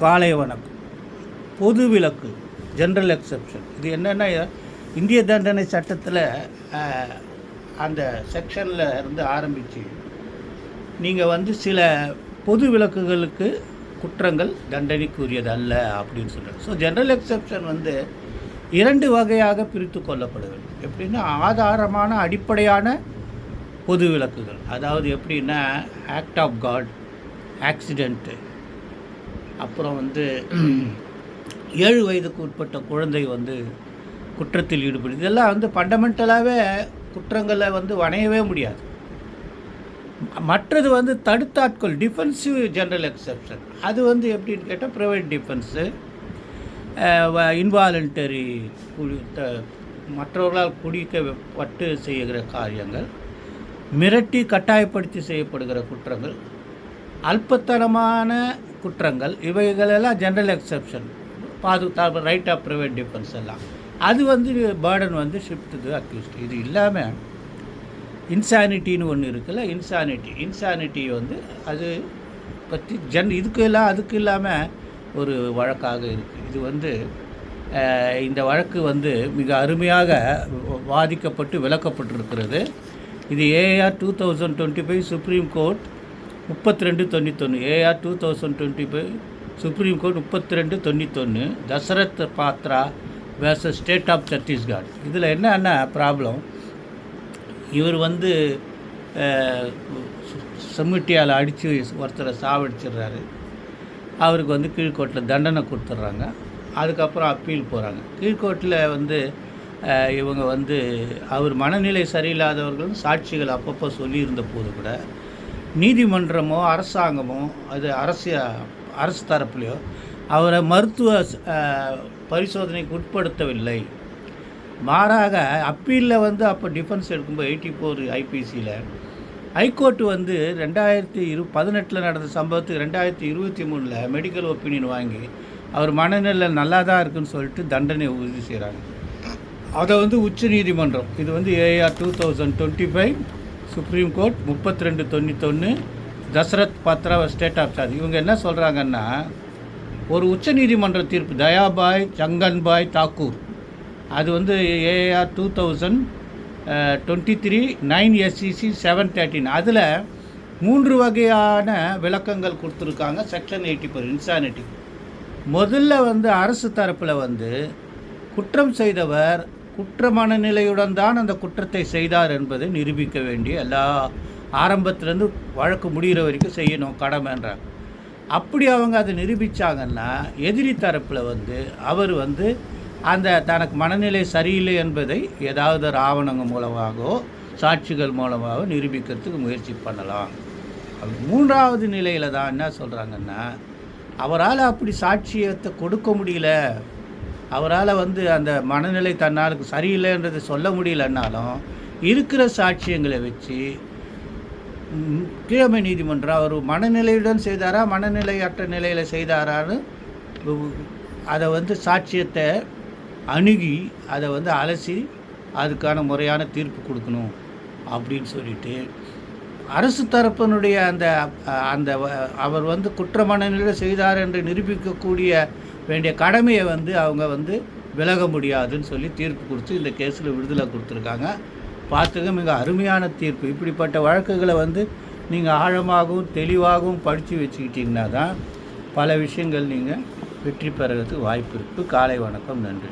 காலை வணக்கம். பொது விலக்கு ஜென்ரல் எக்ஸெப்ஷன் இது என்னென்னா இந்திய தண்டனை சட்டத்தில் அந்த செக்ஷனில் இருந்து ஆரம்பித்து நீங்கள் வந்து சில பொது விலக்குகளுக்கு குற்றங்கள் தண்டனைக்குரியது அல்ல அப்படின்னு சொல்கிறாங்க ஸோ ஜென்ரல் எக்ஸெப்ஷன் வந்து இரண்டு வகையாக பிரித்து கொள்ளப்படுகிறது எப்படின்னா ஆதாரமான அடிப்படையான பொது விலக்குகள் அதாவது எப்படின்னா ஆக்ட் ஆஃப் காட் ஆக்சிடெண்ட்டு அப்புறம் வந்து ஏழு வயதுக்கு உட்பட்ட குழந்தை வந்து குற்றத்தில் ஈடுபடுது. இதெல்லாம் வந்து ஃபண்டமெண்டலாகவே குற்றங்களை வந்து வணையவே முடியாது. மற்றது வந்து தடுத்தாட்கள் டிஃபென்சிவ் ஜென்ரல் எக்ஸப்ஷன் அது வந்து எப்படின்னு கேட்டால் ப்ரைவேட் டிஃபென்ஸு இன்வாலண்டரி குடி த மற்றவர்களால் குடிக்கப்பட்டு செய்கிற காரியங்கள் மிரட்டி கட்டாயப்படுத்தி செய்யப்படுகிற குற்றங்கள் அல்பத்தனமான குற்றங்கள் இவைகளெல்லாம் ஜென்ரல் எக்ஸெப்ஷன் பாதுகாப்பு ரைட் ஆஃப் ப்ரைவேட் டிஃபென்ஸ் எல்லாம். அது வந்து பேர்டன் வந்து ஷிஃப்ட் டு அக்யூஸ்ட் இது இல்லாமல் இன்சானிட்டின்னு ஒன்று இருக்குல்ல இன்சானிட்டி இன்சானிட்டி வந்து அது பற்றி ஜென் இதுக்கு எல்லாம் அதுக்கு இல்லாமல் ஒரு வழக்காக இருக்குது இது வந்து இந்த வழக்கு வந்து மிக அருமையாக வாதிக்கப்பட்டு விளக்கப்பட்டிருக்கிறது. இது AIR two thousand twenty five supreme court முப்பத்தி ரெண்டு தொண்ணூத்தொன்று AIR two thousand twenty five supreme court முப்பத்தி ரெண்டு தொண்ணூத்தொன்று Dasharath Patra versus state of Chhattisgarh இதில் என்னென்ன ப்ராப்ளம் இவர் வந்து செம்மிட்டியால் அடித்து ஒருத்தரை சாவடிச்சிடுறாரு. அவருக்கு வந்து கீழ்கோட்டில் தண்டனை கொடுத்துட்றாங்க. அதுக்கப்புறம் அப்பீல் போகிறாங்க கீழ்கோட்டில் வந்து இவங்க வந்து அவர் மனநிலை சரியில்லாதவர்களும் சாட்சிகள் அப்பப்போ சொல்லியிருந்த போது கூட நீதிமன்றமோ அரசாங்கமோ அது அரசிய அரசு தரப்புலையோ அவரை மருத்துவ பரிசோதனைக்கு உட்படுத்தவில்லை. மாறாக அப்பீலில் வந்து அப்போ டிஃபென்ஸ் எடுக்கும்போது எயிட்டி ஃபோர் ஐபிசியில் ஹைகோர்ட்டு வந்து ரெண்டாயிரத்தி இரு பதினெட்டில் நடந்த சம்பவத்துக்கு ரெண்டாயிரத்தி இருபத்தி மூணில் மெடிக்கல் ஒப்பீனியன் வாங்கி அவர் மனநிலை நல்லா தான் இருக்குன்னு சொல்லிட்டு தண்டனை உறுதி செய்கிறாங்க அதை வந்து உச்ச நீதிமன்றம் இது வந்து AIR two thousand twenty five supreme court முப்பத்தி ரெண்டு தொண்ணூத்தொன்று Dasharath Patra state of charge இவங்க என்ன சொல்கிறாங்கன்னா ஒரு உச்ச நீதிமன்ற தீர்ப்பு தயாபாய் சங்கன்பாய் தாக்கூர். அது வந்து AIR two thousand twenty three nine SCC seven thirteen அதில் மூன்று வகையான விளக்கங்கள் கொடுத்துருக்காங்க செக்ஷன் எயிட்டி ஃபோர் இன்சானிட்டி முதல்ல வந்து அரசு தரப்பில் வந்து குற்றம் செய்தவர் குற்ற மனநிலையுடன் தான் அந்த குற்றத்தை செய்தார் என்பதை நிரூபிக்க வேண்டிய எல்லா ஆரம்பத்துலேருந்து வழக்கு முடிகிற வரைக்கும் செய்யணும் கடமைன்றாங்க. அப்படி அவங்க அதை நிரூபித்தாங்கன்னா எதிரி தரப்பில் வந்து அவர் வந்து அந்த தனக்கு மனநிலை சரியில்லை என்பதை ஏதாவது ஒரு ஆவணங்கள் மூலமாகவோ சாட்சிகள் மூலமாக நிரூபிக்கிறதுக்கு முயற்சி பண்ணலாம். மூன்றாவது நிலையில் தான் என்ன சொல்கிறாங்கன்னா அவரால் அப்படி சாட்சியத்தை கொடுக்க முடியல. அவரால் வந்து அந்த மனநிலை தன்னாருக்கு சரியில்லைன்றது சொல்ல முடியலன்னாலும் இருக்கிற சாட்சியங்களை வச்சு கீழமை நீதிமன்றம் அவர் மனநிலையுடன் செய்தாரா மனநிலையற்ற நிலையில் செய்தாரான்னு அதை வந்து சாட்சியத்தை அணுகி அதை வந்து அலசி அதுக்கான முறையான தீர்ப்பு கொடுக்கணும் அப்படின்னு சொல்லிட்டு அரசு தரப்பினுடைய அந்த அந்த அவர் வந்து குற்ற மனநிலையில் செய்தார் என்று நிரூபிக்கக்கூடிய வேண்டிய கடமையை வந்து அவங்க வந்து விலக முடியாதுன்னு சொல்லி தீர்ப்பு கொடுத்து இந்த கேஸில் விடுதலை கொடுத்துருக்காங்க. பார்த்துக்க மிக அருமையான தீர்ப்பு. இப்படிப்பட்ட வழக்குகளை வந்து நீங்கள் ஆழமாகவும் தெளிவாகவும் படித்து வச்சுக்கிட்டிங்கன்னா தான் பல விஷயங்கள் நீங்கள் வெற்றி பெறதுக்கு வாய்ப்பு இருக்குது காலை வணக்கம். நன்றி.